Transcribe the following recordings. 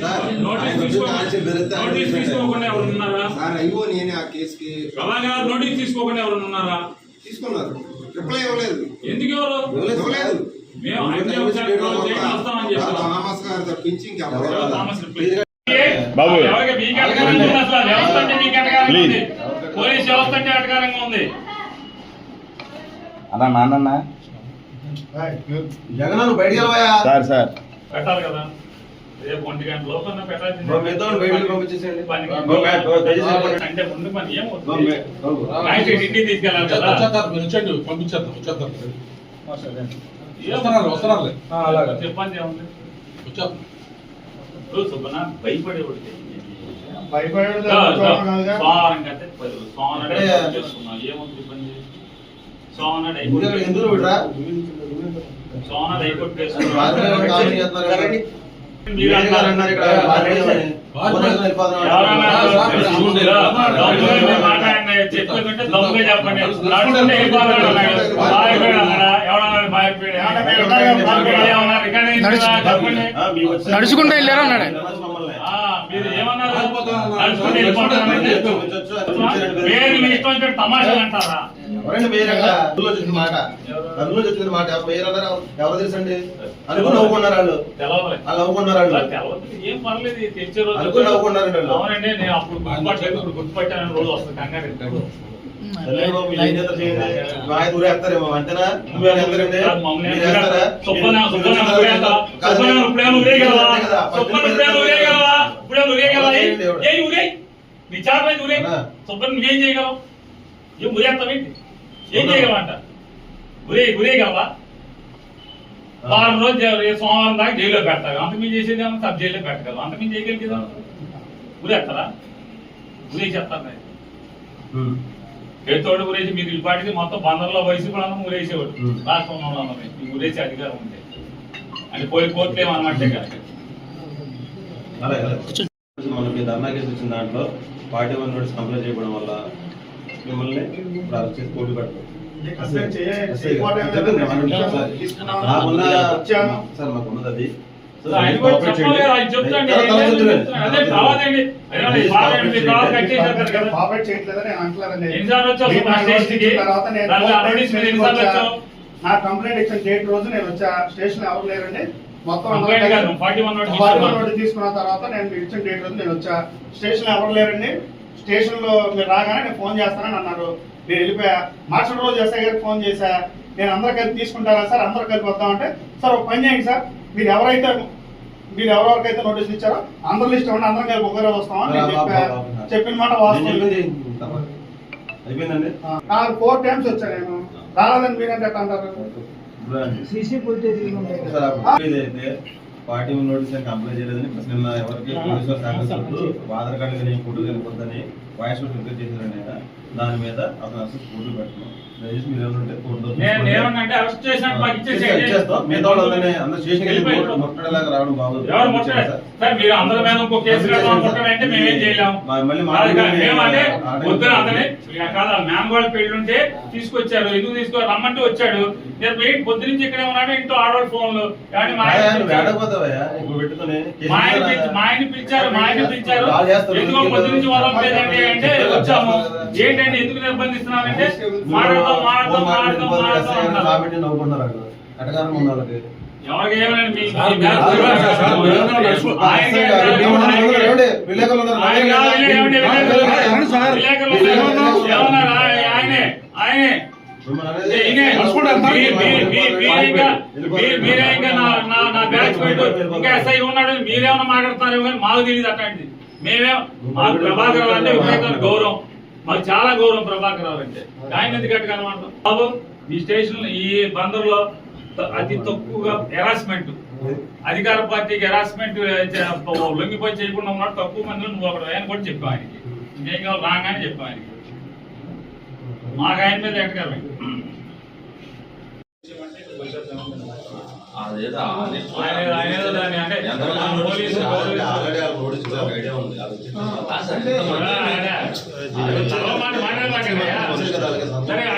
Sir notice. తీసుకోకుండా ఎవరు ఉన్నారా సార్ అయ్యో నేనే ఆ కేసుకి ప్రభాకర్ గారు నోటీస్ తీసుకోకుండా తీసుకున్నారు. రిప్లై ఇవ్వలేదు. ఎందుకు ఇవ్వలేదు. మేము వస్తామని. బాబు. పోలీస్ వ్యవస్థ అంటే అటకారంగా ఉంది. అన్నా నాన్న జగన్ వెళ్ళవయ్యా. Sir sir. పెట్టాలి కదా. రేపు ఒంటి గంట లోపల పెట్టాల్సింది. అంటే ముందు పని ఏమవుతుంది? ఇంటికి తీసుకెళ్ళాలి కదా. పంపించేద్దాం వచ్చేస్తారు వస్తున్నారు వస్తున్నారు చెప్పండి ఏముంది? వచ్చేస్తారు ఇప్పుడు సుబ్బన్న భయపడేవాడు కంటే సోమనాడు అంటే- అయిపోయి చేసుకున్నాం ఏముంది ఇబ్బంది? ఎందుకు అయిపోయి చెప్పేదంటే దమ్ముగా చెప్పండి నడుచుకుంటే వెళ్ళారా అన్నాడు. నడుచుకుంటూ తమాషాలు అంటారా ఎవరండి మీరు అక్కడ? అందులో చెప్పిన మాట? అందులో చెప్పిన మాట పేరు అన్నారు ఎవరు తెలుసండి? అనుకుని నవ్వుకున్నారు వాళ్ళు. నవ్వుకున్నారు అనుకుని నవ్వుకున్నారండి గుర్తుపట్టాను రోజు వస్తుంది కంగారు మీరు ఊరేస్తారేమో అంతేనా? మీరు మీరు- మీరు నువ్వేం చేయగలవు? ఏం ఊరేస్తావేంటి ఏం చేయగలవంట ఊరే ఊరేగలవా వారం రోజు సోమవారం దాకా జైల్లో పెడతారు. అంత మీరు చేసేది ఏమో సబ్ జైల్లో పెట్టగలరు అంత మీరు చేయగలిగేదా చెప్తారు ఉమ్. చేతోడు ఊరేసి మీరు ఈ పాటికి మొత్తం బందర్లో వయసు కూడా ఊరేసేవాడు ఉమ్. రాష్ట్రంలో ఈ ఊరేసే అధికారం ఉంది అంటే పోయి కోర్టు ఏమన్నట్టే అలాగే. మనకి ధర్నా కేసు వచ్చిన దాంట్లో పార్టీ వన్ నోటీస్ కంప్లైంట్ చేయడం వల్ల మిమ్మల్ని ఇప్పుడు అరెస్ట్ చేసి పోటీ సార్. మాకున్నది అది? నా కంప్లైంట్ ఇచ్చిన డేట్ రోజు నేను వచ్చా? స్టేషన్ ఎవరు లేరండి? మొత్తం కంప్లైంట్ కాదు, 41 నోటీస్ ఫార్టీ ఇచ్చావా? నోటీస్ తీసుకున్న తర్వాత నేను ఇచ్చిన డేట్ రోజు నేను వచ్చా? స్టేషన్ ఎవరు లేరండి? స్టేషన్లో మీరు రాగానే నేను ఫోన్ చేస్తానని అన్నారు. నేను వెళ్ళిపోయా. మరుసటి రోజు ఎస్ఐ గారికి ఫోన్ చేశా. నేను అందరు కలిపి తీసుకుంటారా సార్? అందరు కలిపి వద్దామంటే సార్ ఒక పని చేయండి సార్. మీరు ఎవరైతే మీరు ఎవరెవరికైతే నోటీస్ ఇచ్చారో అందరి లిస్ట్ ఇవ్వండి. అందరం కలిపి ఒకరే వస్తామని నేను చెప్పా. చెప్పిన మాట నేను వాస్తవం. అయిపోయిందండి? నాకు ఫోర్ టైమ్స్ వచ్చా నేను. రాలేదని మీరంటే ఎట్లా అంటారు సీసీ ఇదైతే పార్టీ నోటీస్ అని కంప్లైంట్ చేయలేదని నిన్న ఎవరికి పోలీసులు సహకరిస్తూ ఆధార్ కార్డు కానీ ఫోటో వెళ్ళిపోద్దని వాయిస్ చేశారండి ఆయన. దాని మీద అతను అసలు ఫోటో పెట్టడం దయచేసి మీరు ఏమంటే అరెస్ట్. ఇచ్చేస్తాం మిగతా వాళ్ళందరినీ అందరూ స్టేషన్కి వెళ్ళి. ముట్టడలాగా రావడం బాగోదు. సార్ మీరు అందరి మీద ఇంకో కేసు కడదాం మేమేం చేయలేము కాదు, మేమంటే కాదు మ్యాన్గోడ పెళ్ళి ఉంటే తీసుకొచ్చారు. ఎందుకు తీసుకో రమ్మంటే వచ్చాడు. నేను వెయిట్ పొద్దు నుంచి ఇక్కడే ఉన్నాడు ఇంట్లో ఆడవాడు ఫోన్లు. కానీ మా ఆయన మా ఆయన పిలిచారు మా ఆయన పిలిచారు. ఎందుకో పొద్దు నుంచి వదలట్లేదండి అంటే వచ్చాము. ఏంటంటే ఎందుకు నిర్బంధిస్తున్నారంటే? మాట్లాడతాం మాట్లాడతాం మాట్లాడతాం మాట్లాడతాం అన్నారు. కాబట్టి ఆయన? ఆయన- మీరే ఇంకా నా బ్యాచ్ ఇంకా ఎస్ఐ ఉన్నాడు మీరేమన్నా మాట్లాడుతున్నారేమో కానీ మాకు తెలియదు అట్లాంటిది. మేమేం మాకు ప్రభాకర్ రావు అంటే విపరీతమైన గౌరవం. మాకు చాలా గౌరవం ప్రభాకర్ రావు అంటే ఆయన ఎందుకు అనమాట బాబు ఈ స్టేషన్ ఈ బందర్లో అతి తక్కువగా హెరాస్మెంట్ అధికార పార్టీకి హెరాస్మెంట్ లొంగిపోయి చేయకుండా ఉన్నాడు తక్కువ మందిలో నువ్వు ఒకడు ఆయన కూడా చెప్పావు ఆయనకి ఇంకేం కావాలి రాగానే చెప్పావు ఆయనకి మాకు ఆయన మీద ఎక్కగారు అదేదో ఆదేశం. ఆయన ఆయన ఏదో దాన్ని అంటే ఎంతమంది పోలీసు నోటీసులు ఆల్రెడీ ఆ నోటీస్ కూడా ఒక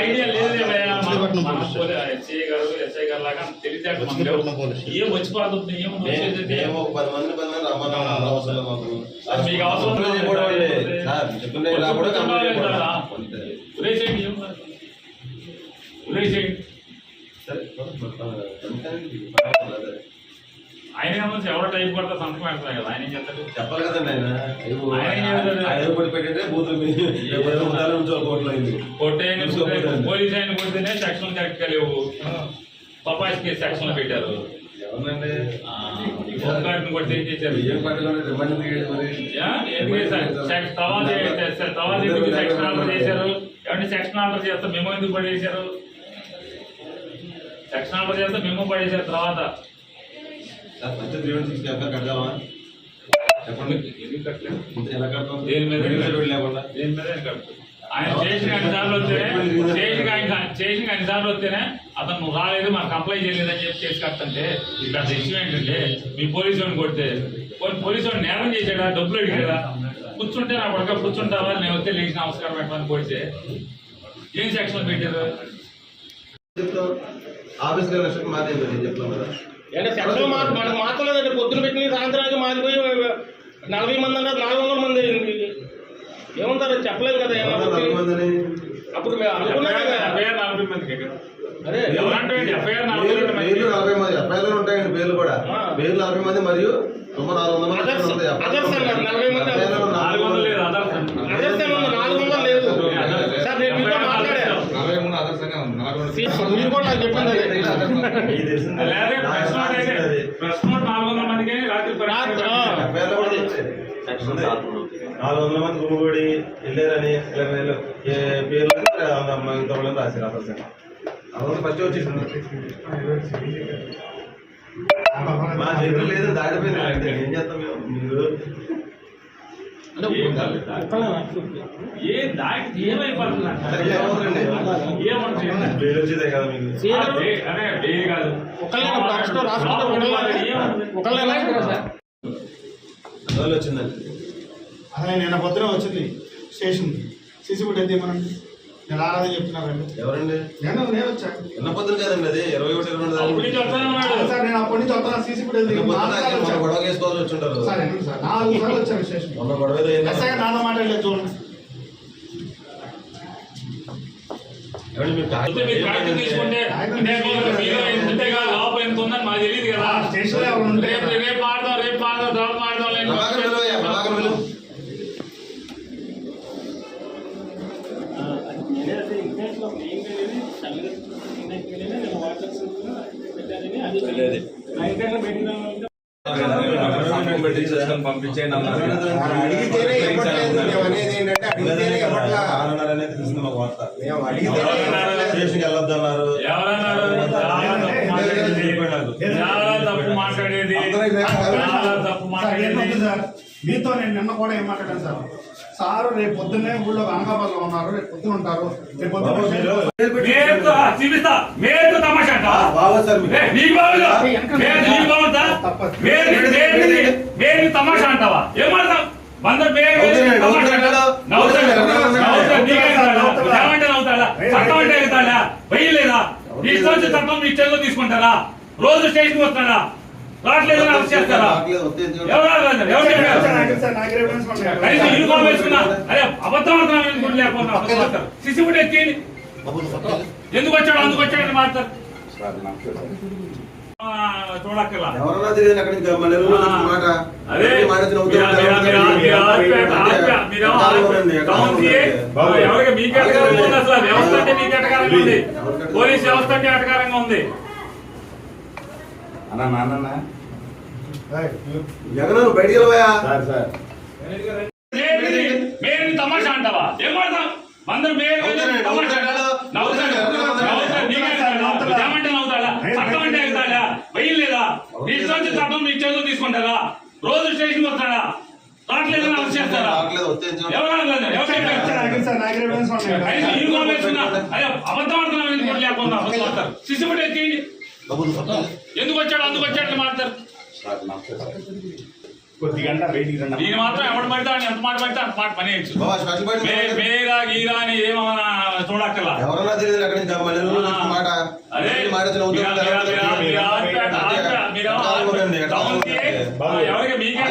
ఐడియా లేదు గారు ఎస్ఐ గారు లాగా తెలివితేటలు మనకు లేవు. ఏం వచ్చిపోతుంది ఏం మే- వచ్చేది మేము ఒక పది మంది పది మంది రమ్మన్నాం అవసరం లేదు మాకు. అది మీకు అవసరం లేదు. చెప్పడం అండి. సార్, చెప్తుంటే ఇలా కూడా కంప్లైంట్ చేయకూడదు. ఉరేసేయండి సరే. ఆయన ఏమన్నా ఎవరో టైప్ కొడితే సంతకం పెడతారు కదా ఆయన ఏం చేస్తాడు? చెప్పాలి కదండి ఆయన. అయ్యో, ఆయన ఏం చేస్తాడు? ఆయన ఏదో ఒకటి పెట్టంటే బూతులు ఎవరైనా కొట్టేయని చూసుకోకపోతే. పోలీస్ ఆయన కొడితేనే సెక్షన్ కరెక్ట్గా లేవు. పపాస్ కేసు సెక్షన్ పెట్టారు. ఏమంటే సెక్షన్ ఆర్డర్ చేస్తే మేము ఎందుకు పడేశారు? సెక్షన్ ఆర్డర్ చేస్తే మేము పడేశారు తర్వాత. సార్ మంచి త్రీ ఎక్కడ చెప్పండి. ఎలా కడతాం? దేని మీద? లేకుండా. దేని మీద ఆయన కడతారు? ఆయన స్టేషన్ అన్ని సార్లు వస్తేనే స్టేషన్ ఆయన స్టేషన్ అన్ని సార్లు వస్తేనే అతను నువ్వు రాలేదు మాకు అప్లై చేయలేదని చెప్పి కేసు కట్టంటే ఇది పెద్ద ఇష్యూ ఏంటంటే మీ పోలీసు వాడిని కొడితే పోలీసు వాడిని నేరం చేశాడా? డబ్బులు అడిగాడా? కూర్చుంటే నా పడక కూర్చుంటావా? నేను వస్తే లేచి నమస్కారం పెట్టమని కొడితే ఏం సెక్షన్ పెట్టారు? చెప్తాం. ఆఫీస్కి వెళ్ళిన మాదే నేను చెప్తాను కదా. అంటే సెంట్రల్ మార్క్? మనకు మార్చలేదండి పొద్దున పెట్టిన సాయంత్రానికి మారిపోయి నలభై మంది అన్నారు నాలుగు వందల మంది. అయింది ఏమంటారు? చెప్పలేదు కదా అప్పుడు. అదే నలభై మంది నలభై మంది. ఎఫ్ఐఆర్ ఉంటాయండి పేర్లు కూడా. పేర్లు నలభై మంది మరియు సుమారు నాలుగు వందల నలభై మంది లేదు అదర్స్ అదర్స్ ఏమన్నా నాలుగు వందలు లేదు. సార్ నేను మీతో మాట్లాడా నలభై మూడు ఆదర్శంగా ఉంది నలభై రెండు మీరు కూడా నాకు చెప్పింది నాలుగు వందల మంది గుమ్మిగూడి వెళ్ళారని పేర్లు ఇంతమంది రాశారు అసలు అందులో ఫస్ట్ వచ్చేసింది. మా చేతులు లేదు దాడిపోయింది అంటే ఏం చేస్తాం? మీరు ఒకళ్ళేనా రాసుకుంటే ఒకళ్ళేనా అందువల్ల వచ్చిందండి? అదే నిన్న పొద్దున వచ్చింది స్టేషన్. సీసీ ఫుటేజ్ తీయమనండి నేను రాదని చెప్తున్నారండి ఎవరండి? నేను నేను వచ్చాను. ఎన్న పొద్దున కదండి అది ఇరవై ఒకటి ఇరవై రెండు వస్తానే సార్ నేను అప్పటి నుంచి వస్తున్నా సీసీ ఫుటేజ్. గొడవ చేసుకోవాల్సి వచ్చుంటారు. సార్ ఎందుకు సార్ నాలుగు సార్లు వచ్చాను స్టేషన్. మొన్న గొడవ నాన్న మాట్లాడలేదు చూడండి. తీసుకుంటే అంటే మీరు మీలో ఎంత ఉంటే కదా, లోపల ఎంత ఉందని మాకు తెలియదు కదా. ఆ, స్టేషన్లో ఎవరు ఉంటే రేపు రేపు ఆడదాం రేపు ఆడదాం తర్వాత ఆడదాం లేని ప్రభాకర్ విలువ, ప్రభాకర్ విలువ. అడిగితేనే ఇవ్వట్లేదు మేము అనేది ఏంటంటే అడిగితేనే ఇవ్వట్లా ఆరున్నర అనేది తెలిసింది మాకు వార్త మేము అడిగితేనే వెళ్ళొద్దన్నారు తప్పు మాట్లాడేది తప్పు మాట్లాడేది మాట్లాడేది సార్ మీతో నేను నిన్న కూడా ఏం మాట్లాడాను సార్ సార్ రేపు పొద్దున్నే ఊళ్ళో అనకాపల్లిలో ఉన్నారు రేపు పొద్దున ఉంటారు రేపు తమాషా నీకే నవ్వుతాడా? ఏమంటే నవ్వుతాడా చట్టం అంటే ఎగుతాడా వెయ్యలేదా ఇష్టం వచ్చే చట్టం మీ తీసుకుంటారా రోజు స్టేషన్ వస్తాడా రావట్లేదు అరెస్ట్ చేస్తారా? ఎవరు. కనీసం యూనిఫామ్ వేసుకున్నా అరే అబద్ధం ఫుట్ ఎత్తి. ఎందుకు వచ్చాడు అందుకు వచ్చాడు అని మాట్లాడతారు అసలు వ్యవస్థ అంటే మీకు ఎటకారంగా ఉంది. పోలీస్ వ్యవస్థ అంటే ఎటకారంగా ఉంది. జగన్ బయటికి తమాషా అంటావా? ఏం అందరూ నవ్వుతాడు, తమాషా నవ్వుతాడు. నవ్వుతాడు నవ్వుతాడు నీకే ఎగుతాడా? ఏమంటే నవ్వుతాడా చట్టం అంటే ఎగుతాడా వెయ్యి లేదా నీ ఇష్టం వచ్చే చట్టం నీ చేతిలో తీసుకుంటారా రోజు స్టేషన్ వస్తాడా రావట్లేదని అరెస్ట్ చేస్తారా రావట్లేదు, వస్తే ఎందుకు? ఎవరు అనలేదు? ఎవరు సార్, చెప్పారు? నాకు సార్ నాకు రేఫరెన్స్ ఉన్నాయి. కనీసం యూనిఫామ్ వేసుకున్నా. అదే అబద్ధం ఆడుతున్నాం లేకుండా నువ్వు పక్కన. ఎందుకు వచ్చాడు? అందుకు వచ్చాడు మాట్లాడతారు. దీని మాత్రం ఎవడు పడితే ఎంత మాట పడితే అంత మాట పని మేరా గీరా అని ఏమన్నా చూడక్కర్లా? ఎవరన్నా తెలియదు అక్కడి మాట. అదే. మాట మీకే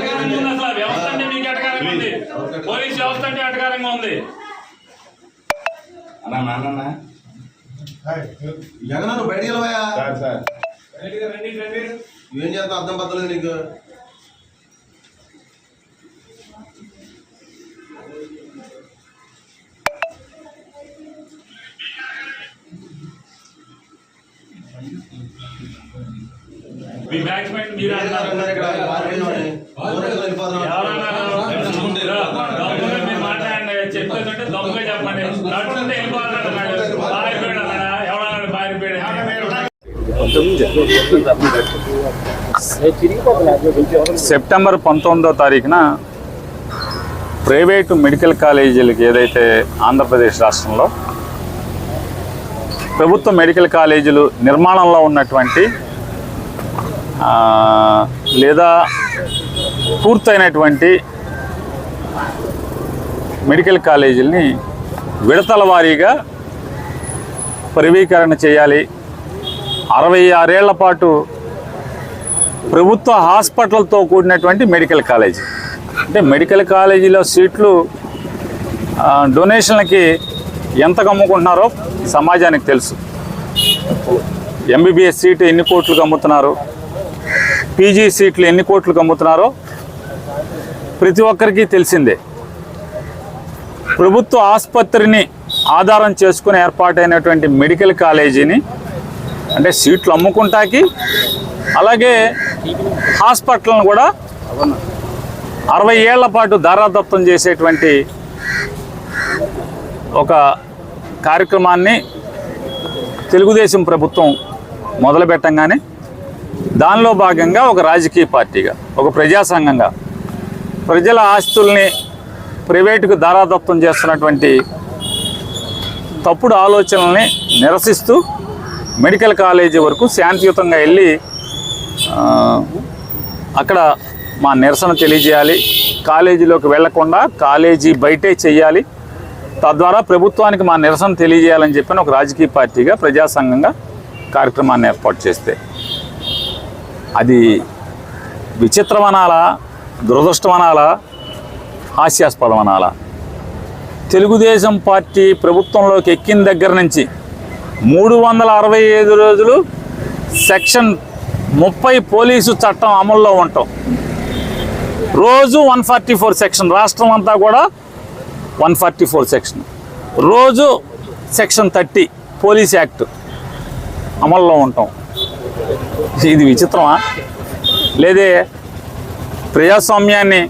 ఉంది పోలీస్ వ్యవస్థ అంటే అటకారంగా ఉంది. అన్నా నాన్న జగన్ నువ్వు బయటికి నువ్వేం చేస్తావు? అర్థం పద్దలేదు నీకు. మీ బ్యాట్స్మెన్ మీరే అన్నారు. మాట్లాడండి. చెప్పేదంటే దమ్ముగా చెప్పండి. నడుచుకుంటే వెళ్ళిపోతున్నాడు పారిపోయాడు అన్నాడా? ఎవడన్నాడు పారిపోయాడు సెప్టెంబర్ పంతొమ్మిదో తారీఖున ప్రైవేటు మెడికల్ కాలేజీలకి ఏదైతే ఆంధ్రప్రదేశ్ రాష్ట్రంలో ప్రభుత్వ మెడికల్ కాలేజీలు నిర్మాణంలో ఉన్నటువంటి లేదా పూర్తయినటువంటి మెడికల్ కాలేజీలని విడతల వారీగా పరివీకరణ చేయాలి. అరవై ఆరేళ్ళ పాటు ప్రభుత్వ హాస్పిటల్తో కూడినటువంటి మెడికల్ కాలేజీ. అంటే మెడికల్ కాలేజీలో సీట్లు డొనేషన్లకి ఎంత అమ్ముకుంటున్నారో సమాజానికి తెలుసు. ఎంబీబీఎస్ సీటు ఎన్ని కోట్లు అమ్ముతున్నారు? పీజీ సీట్లు ఎన్ని కోట్లకు అమ్ముతున్నారో ప్రతి ఒక్కరికి తెలిసిందే. ప్రభుత్వ ఆసుపత్రిని ఆధారం చేసుకుని ఏర్పాటైనటువంటి మెడికల్ కాలేజీని అంటే సీట్లు అమ్ముకుంటాకి అలాగే హాస్పిటల్ను కూడా అరవై ఏళ్ళ పాటు ధారాదత్తం చేసేటువంటి ఒక కార్యక్రమాన్ని తెలుగుదేశం ప్రభుత్వం మొదలుపెట్టంగానే దానిలో భాగంగా ఒక రాజకీయ పార్టీగా ఒక ప్రజా సంఘంగా ప్రజల ఆస్తుల్ని ప్రైవేటుకు ధారాదత్తం చేస్తున్నటువంటి తప్పుడు ఆలోచనల్ని నిరసిస్తూ మెడికల్ కాలేజీ వరకు శాంతియుతంగా వెళ్ళి అక్కడ మా నిరసన తెలియజేయాలి. కాలేజీలోకి వెళ్ళకుండా కాలేజీ బయటే చెయ్యాలి. తద్వారా ప్రభుత్వానికి మా నిరసన తెలియజేయాలని చెప్పిన ఒక రాజకీయ పార్టీగా ప్రజాసంఘంగా కార్యక్రమాన్ని ఏర్పాటు చేస్తే అది విచిత్రమనాలా దురదృష్టమనాలా హాస్యాస్పదమనాలా. తెలుగుదేశం పార్టీ ప్రభుత్వంలోకి ఎక్కిన దగ్గర నుంచి మూడు వందల అరవై ఐదు రోజులు సెక్షన్ ముప్పై పోలీసు చట్టం అమల్లో ఉంటాం రోజు వన్ ఫార్టీ ఫోర్ సెక్షన్ రాష్ట్రం అంతా కూడా వన్ ఫార్టీ ఫోర్ సెక్షన్. రోజు సెక్షన్ థర్టీ పోలీస్ యాక్ట్ అమల్లో ఉంటాం ఇది విచిత్రమా? లేదే ప్రజాస్వామ్యాన్ని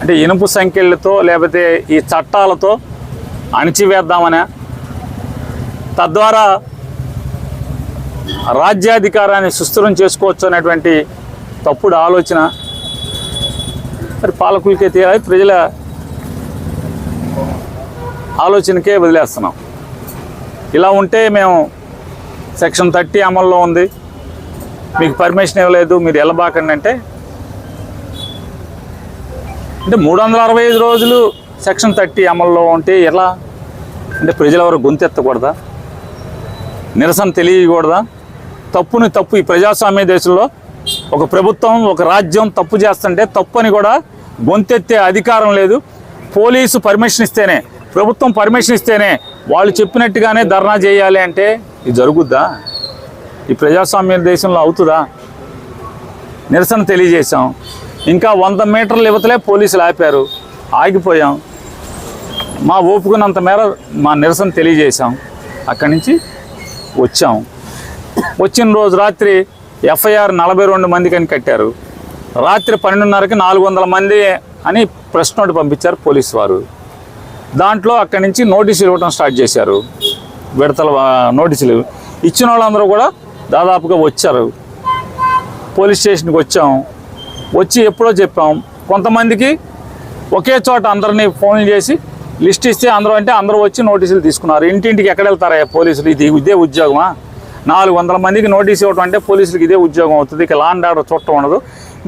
అంటే ఇనుపు సంఖ్యలతో లేకపోతే ఈ చట్టాలతో అణిచివేద్దామనే తద్వారా రాజ్యాధికారాన్ని సుస్థిరం చేసుకోవచ్చు అనేటువంటి తప్పుడు ఆలోచన మరి పాలకులకే తీరాలి ప్రజల ఆలోచనకే వదిలేస్తున్నాం. ఇలా ఉంటే మేము సెక్షన్ థర్టీ అమల్లో ఉంది. మీకు పర్మిషన్ ఇవ్వలేదు మీరు వెళ్ళబాకండి అంటే. అంటే మూడు వందల అరవై ఐదు రోజులు సెక్షన్ థర్టీ అమల్లో ఉంటే ఎలా? అంటే ప్రజలు ఎవరు గొంతెత్తకూడదా? నిరసన తెలియకూడదా? తప్పుని తప్పు ఈ ప్రజాస్వామ్య దేశంలో ఒక ప్రభుత్వం ఒక రాజ్యం తప్పు చేస్తుంటే తప్పు అని కూడా గొంతెత్తే అధికారం లేదు. పోలీసు పర్మిషన్ ఇస్తేనే ప్రభుత్వం పర్మిషన్ ఇస్తేనే వాళ్ళు చెప్పినట్టుగానే ధర్నా చేయాలి అంటే ఇది జరుగుద్దా? ఈ ప్రజాస్వామ్య దేశంలో అవుతుందా? నిరసన తెలియజేశాం. ఇంకా వంద మీటర్లు ఇవతలే పోలీసులు ఆపారు. ఆగిపోయాం. మా ఓపుకున్నంత మేర మా నిరసన తెలియజేశాం. అక్కడి నుంచి వచ్చాం. వచ్చిన రోజు రాత్రి ఎఫ్ఐఆర్ నలభై రెండు మందికి అని కట్టారు. రాత్రి పన్నెండున్నరకి నాలుగు వందల మంది అని ప్రెస్ నోట్ పంపించారు పోలీసు వారు. దాంట్లో అక్కడి నుంచి నోటీసులు ఇవ్వడం స్టార్ట్ చేశారు. విడతల నోటీసులు ఇచ్చిన వాళ్ళందరూ కూడా దాదాపుగా వచ్చారు. పోలీస్ స్టేషన్కి వచ్చాం. వచ్చి ఎప్పుడో చెప్పాం. కొంతమందికి ఒకే చోట అందరినీ ఫోన్ చేసి లిస్ట్ ఇస్తే అందరూ అంటే అందరూ వచ్చి నోటీసులు తీసుకున్నారు. ఇంటింటికి ఎక్కడ వెళ్తారా పోలీసులు? ఇది ఇదే ఉద్యోగమా? నాలుగు వందల మందికి నోటీస్ ఇవ్వడం అంటే పోలీసులకు ఇదే ఉద్యోగం అవుతుంది. ఇక లా అండ్ ఆర్డర్ చూడటం ఉండదు.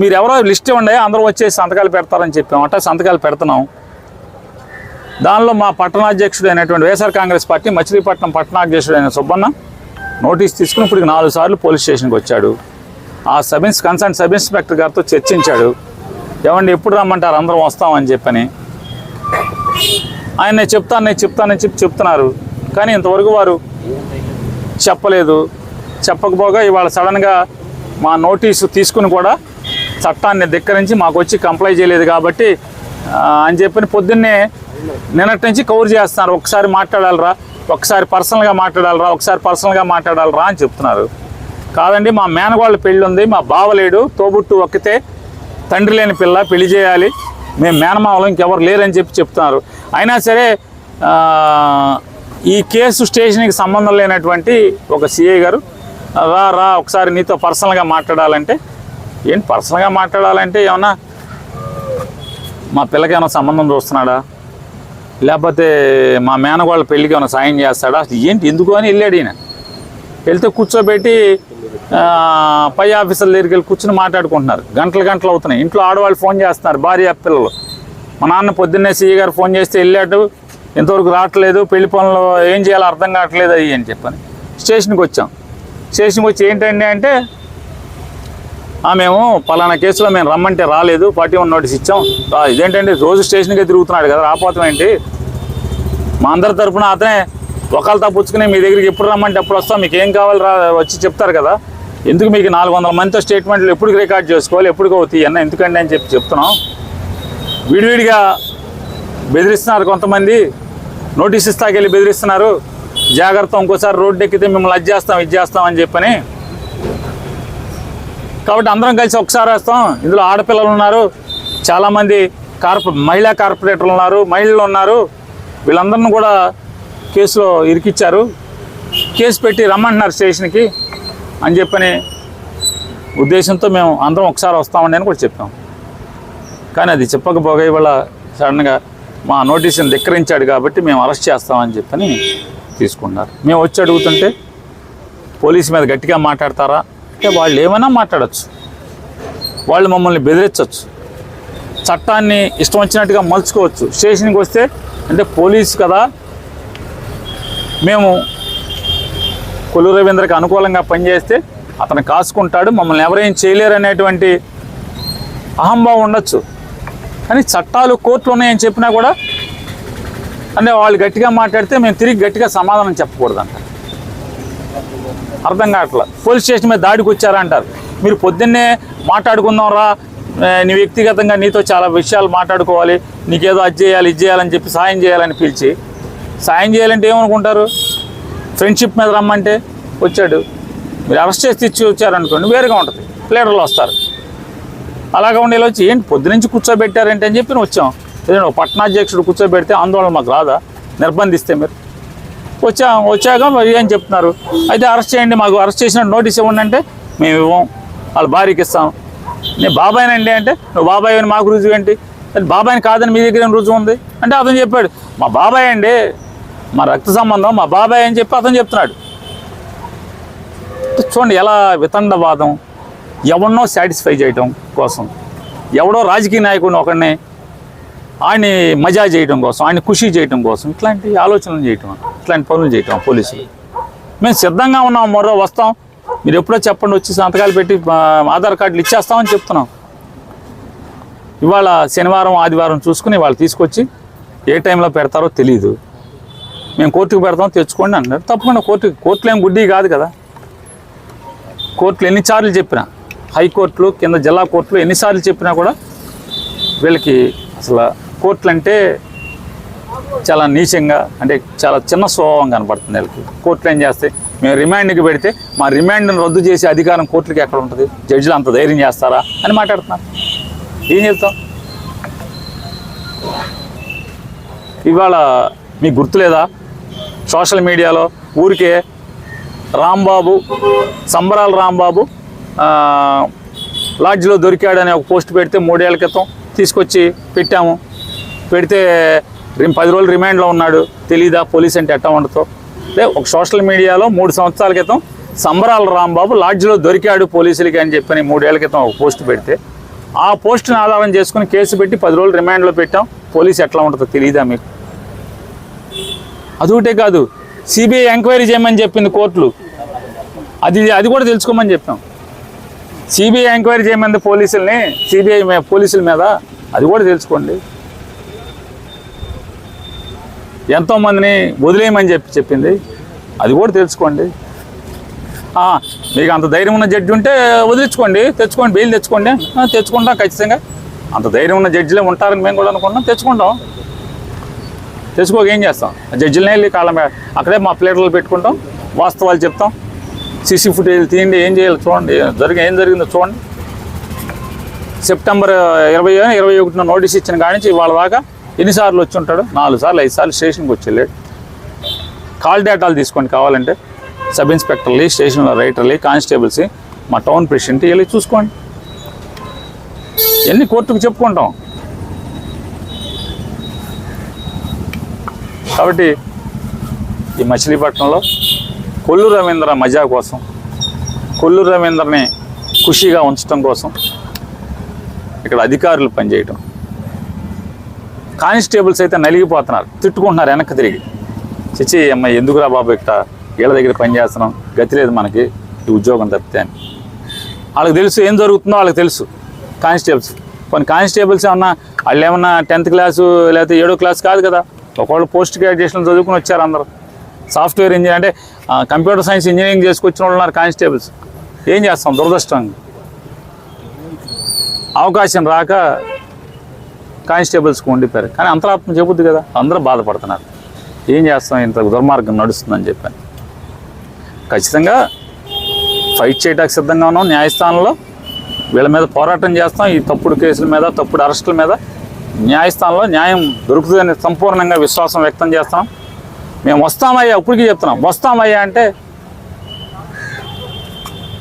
మీరు ఎవరో లిస్ట్ ఇవ్వండి అందరూ వచ్చేసి సంతకాలు పెడతారని చెప్పాం. అంటే సంతకాలు పెడుతున్నాం. దానిలో మా పట్టణాధ్యక్షుడు అయినటువంటి వైఎస్ఆర్ కాంగ్రెస్ పార్టీ మచిలీపట్నం పట్టణాధ్యక్షుడు అయిన సుబ్బన్న నోటీస్ తీసుకుని ఇప్పటికి నాలుగు సార్లు పోలీస్ స్టేషన్కి వచ్చాడు. ఆ సబ్ ఇన్స్ కన్సర్న్ సబ్ ఇన్స్పెక్టర్ గారితో చర్చించాడు. ఏమండి ఎప్పుడు రమ్మంటారు? అందరం వస్తామని చెప్పని. ఆయన నేను చెప్తాను నేను చెప్తానని చెప్పి చెప్తున్నారు. కానీ ఇంతవరకు వారు చెప్పలేదు. చెప్పకపోగా ఇవాళ సడన్గా మా నోటీసు తీసుకుని కూడా చట్టాన్ని ధిక్కరించి మాకు వచ్చి కంప్లై చేయలేదు కాబట్టి అని చెప్పని పొద్దున్నే నిన్నటి నుంచి కవర్ చేస్తున్నారు. ఒకసారి మాట్లాడాలరా ఒకసారి పర్సనల్గా మాట్లాడాలరా ఒకసారి పర్సనల్గా మాట్లాడాలరా అని చెప్తున్నారు. కాదండి మా మేనగోళ్ళ పెళ్ళి ఉంది మా బావలేడు తోబుట్టు ఒక్కితే తండ్రి లేని పిల్ల పెళ్ళి చేయాలి. మేము మేనమావలం ఇంకెవరు లేరని చెప్పి చెప్తున్నారు. అయినా సరే ఈ కేసు స్టేషన్కి సంబంధం లేనటువంటి ఒక సిఐ గారు రా రా ఒకసారి నీతో పర్సనల్గా మాట్లాడాలంటే ఏంటి పర్సనల్గా మాట్లాడాలంటే ఏమన్నా మా పిల్లకి ఏమైనా సంబంధం చూస్తున్నాడా? లేకపోతే మా మేనగోళ్ళ పెళ్ళికి ఏమైనా సాయం చేస్తాడా? ఏంటి ఎందుకు అని వెళ్ళాడు ఈయన. వెళ్తే కూర్చోబెట్టి పై ఆఫీసర్ల దగ్గరికి వెళ్ళి కూర్చుని మాట్లాడుకుంటున్నారు. గంటలు గంటలు అవుతున్నాయి. ఇంట్లో ఆడవాళ్ళు ఫోన్ చేస్తున్నారు భార్య పిల్లలు. మా నాన్న పొద్దున్నే సీఈ గారు ఫోన్ చేస్తే వెళ్ళాడు. ఇంతవరకు రావట్లేదు. పెళ్ళి పనులు ఏం చేయాలో అర్థం కావట్లేదు అయ్యి అని చెప్పని. స్టేషన్కి వచ్చాం. స్టేషన్కి వచ్చి ఏంటండి అంటే మేము పలానా కేసులో మేము రమ్మంటే రాలేదు పార్టీ వన్ నోటీస్ ఇచ్చాం. ఇదేంటంటే ఇదేంటండి రోజు స్టేషన్కే తిరుగుతున్నాడు కదా రాపోతాం ఏంటి? మా అందరి తరఫున అతనే ఒకళ్ళు తప్పుచ్చుకుని మీ దగ్గరికి ఎప్పుడు రమ్మంటే ఎప్పుడు వస్తాం మీకు ఏం కావాలి రా వచ్చి చెప్తారు కదా. ఎందుకు మీకు నాలుగు వందల మందితో స్టేట్మెంట్లు ఎప్పుడు రికార్డ్ చేసుకోవాలి ఎప్పుడు అవుతాయి అన్న ఎందుకండి అని చెప్పి చెప్తున్నాం. విడివిడిగా బెదిరిస్తున్నారు కొంతమంది నోటీస్ ఇస్తాకెళ్ళి బెదిరిస్తున్నారు. జాగ్రత్త ఇంకోసారి రోడ్డు ఎక్కితే మిమ్మల్ని అది చేస్తాం ఇది చేస్తాం అని చెప్పని కాబట్టి అందరం కలిసి ఒకసారి వేస్తాం. ఇందులో ఆడపిల్లలు ఉన్నారు. చాలామంది కార్పొ మహిళా కార్పొరేటర్లు ఉన్నారు మహిళలు ఉన్నారు. వీళ్ళందరిని కూడా కేసులో ఇరికిచ్చారు. కేసు పెట్టి రమ్మంటున్నారు స్టేషన్కి అని చెప్పని ఉద్దేశంతో మేము అందరం ఒకసారి వస్తామండి అని కూడా చెప్పాం. కానీ అది చెప్పకపోగా ఇవాళ సడన్గా మా నోటీసుని ధిక్కరించాడు కాబట్టి మేము అరెస్ట్ చేస్తామని చెప్పని తీసుకున్నారు. మేము వచ్చి అడుగుతుంటే పోలీసు మీద గట్టిగా మాట్లాడతారా? అంటే వాళ్ళు ఏమైనా మాట్లాడచ్చు. వాళ్ళు మమ్మల్ని బెదిరించవచ్చు చట్టాన్ని ఇష్టం వచ్చినట్టుగా మలుచుకోవచ్చు. స్టేషన్కి వస్తే అంటే పోలీసు కదా. మేము కొల్లు రవీంద్రకి అనుకూలంగా పనిచేస్తే అతను కాసుకుంటాడు. మమ్మల్ని ఎవరేం చేయలేరు అనేటువంటి అహంభావం ఉండొచ్చు. కానీ చట్టాలు కోర్టులు ఉన్నాయని చెప్పినా కూడా అంటే వాళ్ళు గట్టిగా మాట్లాడితే మేము తిరిగి గట్టిగా సమాధానం చెప్పకూడదంట. అర్థం కావట్లా? పోలీస్ స్టేషన్ మీద దాడికి వచ్చారంటారు మీరు పొద్దున్నే మాట్లాడుకుందాం రా. నీ వ్యక్తిగతంగా నీతో చాలా విషయాలు మాట్లాడుకోవాలి. నీకేదో అది చేయాలి ఇది చేయాలని చెప్పి సాయం చేయాలని పిలిచి సాయం చేయాలంటే ఏమనుకుంటారు? ఫ్రెండ్షిప్ మీద రమ్మంటే వచ్చాడు. మీరు అరెస్ట్ చేసి తెచ్చి వచ్చారనుకోండి వేరుగా ఉంటుంది. లీడర్లు వస్తారు. అలాగా ఉండేలా వచ్చి ఏంటి పొద్దునుంచి కూర్చోబెట్టారంటే అని చెప్పి వచ్చాం. ఏదైనా పట్టణాధ్యక్షుడు కూర్చోబెడితే ఆందోళన మాకు రాదా? నిర్బంధిస్తే మీరు. వచ్చా వచ్చాక మరి ఏం చెప్తున్నారు. అయితే అరెస్ట్ చేయండి మాకు అరెస్ట్ చేసిన నోటీస్ ఇవ్వండి అంటే మేము ఇవ్వం. వాళ్ళ భార్యకి ఇస్తాం. నేను బాబాయ్నండి అంటే నువ్వు బాబాయ్ అని మాకు రుజువు ఏంటి? అంటే బాబాయ్ని కాదని మీ దగ్గర రుజువు ఉంది? అంటే అతను చెప్పాడు మా బాబాయ్ అండి మా రక్త సంబంధం మా బాబాయ్ అని చెప్పి అతను చెప్తున్నాడు. చూడండి ఎలా వితండవాదం. ఎవరినో సాటిస్ఫై చేయడం కోసం. ఎవడో రాజకీయ నాయకుడిని ఒకడిని ఆయన్ని మజా చేయడం కోసం ఆయన ఖుషి చేయడం కోసం ఇట్లాంటి ఆలోచనలు చేయటం ఇట్లాంటి పనులు చేయటం పోలీసులు. మేము సిద్ధంగా ఉన్నాం మరో వస్తాం. మీరు ఎప్పుడో చెప్పండి వచ్చి సంతకాలు పెట్టి ఆధార్ కార్డులు ఇచ్చేస్తామని చెప్తున్నాం. ఇవాళ శనివారం ఆదివారం చూసుకుని వాళ్ళు తీసుకొచ్చి ఏ టైంలో పెడతారో తెలియదు మేము కోర్టుకు పెడతాం తెచ్చుకోండి అన్నారు. తప్పకుండా కోర్టు కోర్టులు ఏం గుడ్డి కాదు కదా. కోర్టులు ఎన్నిసార్లు చెప్పినా హైకోర్టులు కింద జిల్లా కోర్టులు ఎన్నిసార్లు చెప్పినా కూడా వీళ్ళకి అసలు కోర్టులు అంటే చాలా నీచంగా అంటే చాలా చిన్న స్వభావం కనపడుతుంది వీళ్ళకి. కోర్టులు ఏం చేస్తే మేము రిమాండ్కి పెడితే మా రిమాండ్ని రద్దు చేసే అధికారం కోర్టులకి ఎక్కడ ఉంటుంది? జడ్జిలు అంత ధైర్యం చేస్తారా? అని మాట్లాడుతున్నారు. ఏం చెప్తాం? ఇవాళ మీకు గుర్తులేదా? సోషల్ మీడియాలో ఊరికే రాంబాబు సంబరాల రాంబాబు లాడ్జ్లో దొరికాడని ఒక పోస్ట్ పెడితే మూడేళ్ళ క్రితం తీసుకొచ్చి పెట్టాము. పెడితే రిమ్ పది రోజులు రిమాండ్లో ఉన్నాడు. తెలీదా? పోలీస్ అంటే ఎట్టా ఉండతో? లే ఒక సోషల్ మీడియాలో మూడు సంవత్సరాల క్రితం సంబరాల రాంబాబు లాడ్జ్లో దొరికాడు పోలీసులకి అని చెప్పని మూడేళ్ళ క్రితం ఒక పోస్ట్ పెడితే ఆ పోస్టుని ఆధారం చేసుకుని కేసు పెట్టి పది రోజులు రిమాండ్లో పెట్టాం. పోలీస్ ఎట్లా ఉంటుందో తెలియదా మీకు? అదొకటే కాదు సిబిఐ ఎంక్వైరీ చేయమని చెప్పింది కోర్టులు. అది అది కూడా తెలుసుకోమని చెప్పాం. సిబిఐ ఎంక్వైరీ చేయమంది పోలీసుల్ని సిబిఐ పోలీసుల మీద అది కూడా తెలుసుకోండి. ఎంతోమందిని వదిలేయమని చెప్పి చెప్పింది. అది కూడా తెలుసుకోండి. మీకు అంత ధైర్యం ఉన్న జడ్జి ఉంటే వదిలించుకోండి. తెచ్చుకోండి బెయిల్ తెచ్చుకోండి. తెచ్చుకుంటాం ఖచ్చితంగా. అంత ధైర్యం ఉన్న జడ్జిలే ఉంటారని మేము కూడా అనుకుంటాం తెచ్చుకుంటాం. తెచ్చుకోక ఏం చేస్తాం? ఆ జడ్జిలనే వెళ్ళి కాలం అక్కడే మా ప్లేట్లు పెట్టుకుంటాం. వాస్తవాలు చెప్తాం. సిసి ఫుటేజ్ తీయండి ఏం చేయాలి చూడండి. జరిగి ఏం జరిగిందో చూడండి. సెప్టెంబర్ ఇరవై ఇరవై ఒకటిన నోటీస్ ఇచ్చిన కాడి నుంచి వాళ్ళ దాకా ఎన్నిసార్లు వచ్చి ఉంటాడు? నాలుగు సార్లు ఐదు సార్లు స్టేషన్కి వచ్చి వెళ్ళాడు. కాల్ డేటాలు తీసుకోండి కావాలంటే. సబ్ ఇన్స్పెక్టర్లు స్టేషన్లో రైటర్లు కానిస్టేబుల్స్ మా టౌన్ ప్రెసిడెంట్ వెళ్ళి చూసుకోండి. ఎన్ని కోర్టుకు చెప్పుకుంటాం? కాబట్టి ఈ మచిలీపట్నంలో కొల్లు రవీంద్ర మజా కోసం కొల్లు రవీంద్రని ఖుషిగా ఉంచడం కోసం ఇక్కడ అధికారులు పనిచేయటం. కానిస్టేబుల్స్ అయితే నలిగిపోతున్నారు తిట్టుకుంటున్నారు వెనక్కి తిరిగి. చిచ్చి అమ్మ ఎందుకురా బాబు ఇక్కడ? వీళ్ళ దగ్గర పని చేస్తున్నాం. గతి లేదు మనకి. ఈ ఉద్యోగం తప్పితే అని. వాళ్ళకి తెలుసు ఏం జరుగుతుందో వాళ్ళకి తెలుసు. కానిస్టేబుల్స్. కొన్ని కానిస్టేబుల్స్ ఏమన్నా వాళ్ళు ఏమన్నా టెన్త్ క్లాసు లేకపోతే ఏడో క్లాస్ కాదు కదా. ఒకళ్ళు పోస్ట్ గ్రాడ్యుయేషన్ చదువుకుని వచ్చారు అందరూ. సాఫ్ట్వేర్ ఇంజనీర్ అంటే కంప్యూటర్ సైన్స్ ఇంజనీరింగ్ చేసుకొచ్చిన వాళ్ళు ఉన్నారు కానిస్టేబుల్స్. ఏం చేస్తాం? దురదృష్టంగా అవకాశం రాక కానిస్టేబుల్స్కి ఉండిపోయారు కానీ అంతరాత్మ చెబుద్ది కదా. అందరూ బాధపడుతున్నారు. ఏం చేస్తాం? ఇంత దుర్మార్గం నడుస్తుందని చెప్పాను. ఖచ్చితంగా ఫైట్ చేయడానికి సిద్ధంగా ఉన్నాం. న్యాయస్థానంలో వీళ్ళ మీద పోరాటం చేస్తాం. ఈ తప్పుడు కేసుల మీద తప్పుడు అరెస్టుల మీద న్యాయస్థానంలో న్యాయం దొరుకుతుందని సంపూర్ణంగా విశ్వాసం వ్యక్తం చేస్తాం మేము వస్తామయ్యా ఇప్పటికీ చెప్తున్నాం. వస్తామయ్యా అంటే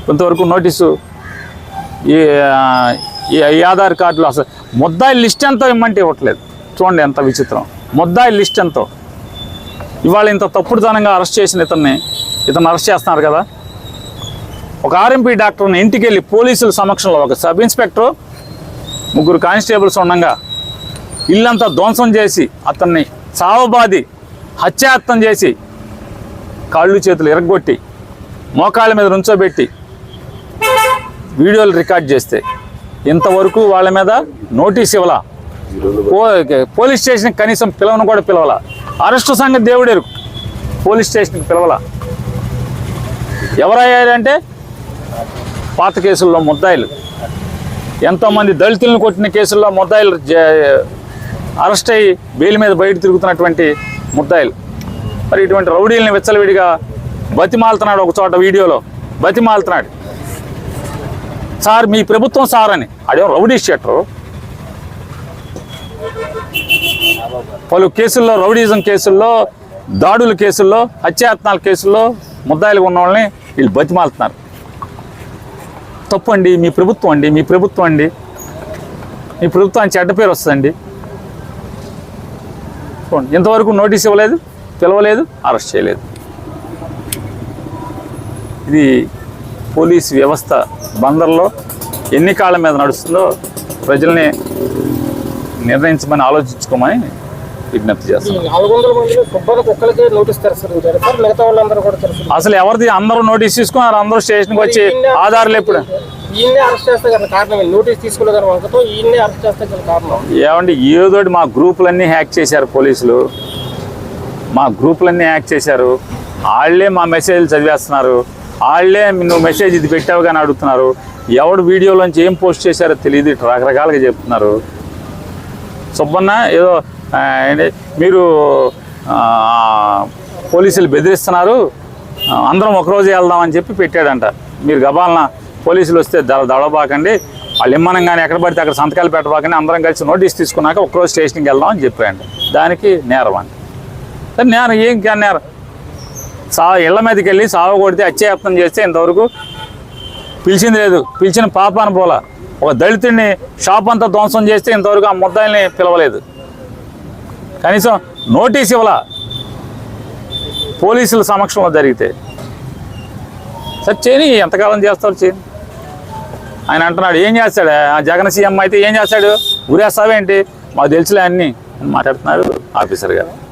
కొంతవరకు నోటీసు ఈ ఈ ఆధార్ కార్డులో అసలు ముద్దాయి లిస్ట్ ఎంతో ఇమ్మంటే ఇవ్వట్లేదు. చూడండి ఎంత విచిత్రం. ముద్దాయి లిస్ట్ ఎంతో. ఇవాళ ఇంత తప్పుడుదనంగా అరెస్ట్ చేసిన ఇతన్ని ఇతను అరెస్ట్ చేస్తున్నారు కదా. ఒక ఆర్ఎంపీ డాక్టర్ని ఇంటికి వెళ్ళి పోలీసుల సమక్షంలో ఒక సబ్ ఇన్స్పెక్టర్ ముగ్గురు కానిస్టేబుల్స్ ఉండగా ఇల్లంతా ధ్వంసం చేసి అతన్ని చావబాది హత్యాయత్నం చేసి కాళ్ళు చేతులు ఎరగొట్టి మోకాళ్ళ మీద నుంచోబెట్టి వీడియోలు రికార్డ్ చేస్తే ఇంతవరకు వాళ్ళ మీద నోటీస్ ఇవ్వాల. పోలీస్ స్టేషన్కి కనీసం పిలవను కూడా పిలవాల. అరెస్టు సంగతి దేవుడేరు పోలీస్ స్టేషన్కి పిలవాల. ఎవరయ్యారంటే పాత కేసుల్లో ముద్దాయిలు. ఎంతోమంది దళితులను కొట్టిన కేసుల్లో ముద్దాయిలు అరెస్ట్ అయ్యి బెయిల్ మీద బయట తిరుగుతున్నటువంటి ముద్దాయిలు. మరి ఇటువంటి రౌడీల్ని విచ్చలవిడిగా బతిమాలుతున్నాడు ఒక చోట వీడియోలో. బతిమాలుతున్నాడు. సార్ మీ ప్రభుత్వం సార్ అని. అదేం రౌడీ షీటరు పలు కేసుల్లో రౌడీజం కేసుల్లో దాడుల కేసుల్లో హత్యాయత్నాల కేసుల్లో ముద్దాయిలుగా ఉన్న వాళ్ళని వీళ్ళు బతిమాలుతున్నారు. తప్పు అండి మీ ప్రభుత్వం అండి మీ ప్రభుత్వం అండి. మీ ప్రభుత్వానికి చెడ్డ పేరు వస్తుందండి. ఇంతవరకు నోటీస్ ఇవ్వలేదు పిలవలేదు అరెస్ట్ చేయలేదు. ఇది పోలీస్ వ్యవస్థ బందర్లో ఎన్ని కాళ్ళ మీద నడుస్తుందో ప్రజల్ని నిర్ణయించమని ఆలోచించుకోమని విజ్ఞప్తి చేస్తాం అసలు ఎవరిది? అందరూ నోటీస్ తీసుకున్నారు అందరూ స్టేషన్కి వచ్చి ఆధార్లు ఎప్పుడు ఏమండి ఏదోటి మా గ్రూపులన్నీ హ్యాక్ చేశారు పోలీసులు. మా గ్రూపులన్నీ హ్యాక్ చేశారు. వాళ్ళే మా మెసేజ్లు చదివేస్తున్నారు. వాళ్ళే నువ్వు మెసేజ్ ఇది పెట్టావు కానీ అడుగుతున్నారు. ఎవడు వీడియోలోంచి ఏం పోస్ట్ చేశారో తెలియదు రకరకాలుగా చెప్తున్నారు. సుబ్బన్న ఏదో మీరు పోలీసులు బెదిరిస్తున్నారు అందరం ఒకరోజు వెళ్దామని చెప్పి పెట్టాడంట. మీరు గబాలన పోలీసులు వస్తే దడ దడబాకండి వాళ్ళు ఇమ్మనంగానే ఎక్కడ పడితే అక్కడ సంతకాలు పెట్టబాకండి. అందరం కలిసి నోటీస్ తీసుకున్నాక ఒకరోజు స్టేషన్కి వెళ్దామని చెప్పాడు దానికి నేరం అంట. సరే నేరం ఏం కానీ నేరం? సా ఇళ్ళ మీదకి వెళ్ళి సావ కొడితే అత్యయత్నం చేస్తే ఇంతవరకు పిలిచింది లేదు. పిలిచిన పాపాన పోలా. ఒక దళితుడిని షాప్ అంతా ధ్వంసం చేస్తే ఇంతవరకు ఆ ముద్దాయిల్ని పిలవలేదు. కనీసం నోటీస్ ఇవ్వాలా. పోలీసుల సమక్షంలో జరిగితే. సరే చేయని ఎంతకాలం చేస్తారు చేయని ఆయన అంటున్నాడు ఏం చేస్తాడు? ఆ జగన్ సీఎం అయితే ఏం చేస్తాడు? ఊరేస్తావేంటి? మాకు తెలుసులే అన్నీ. అని మాట్లాడుతున్నాడు ఆఫీసర్ గారు.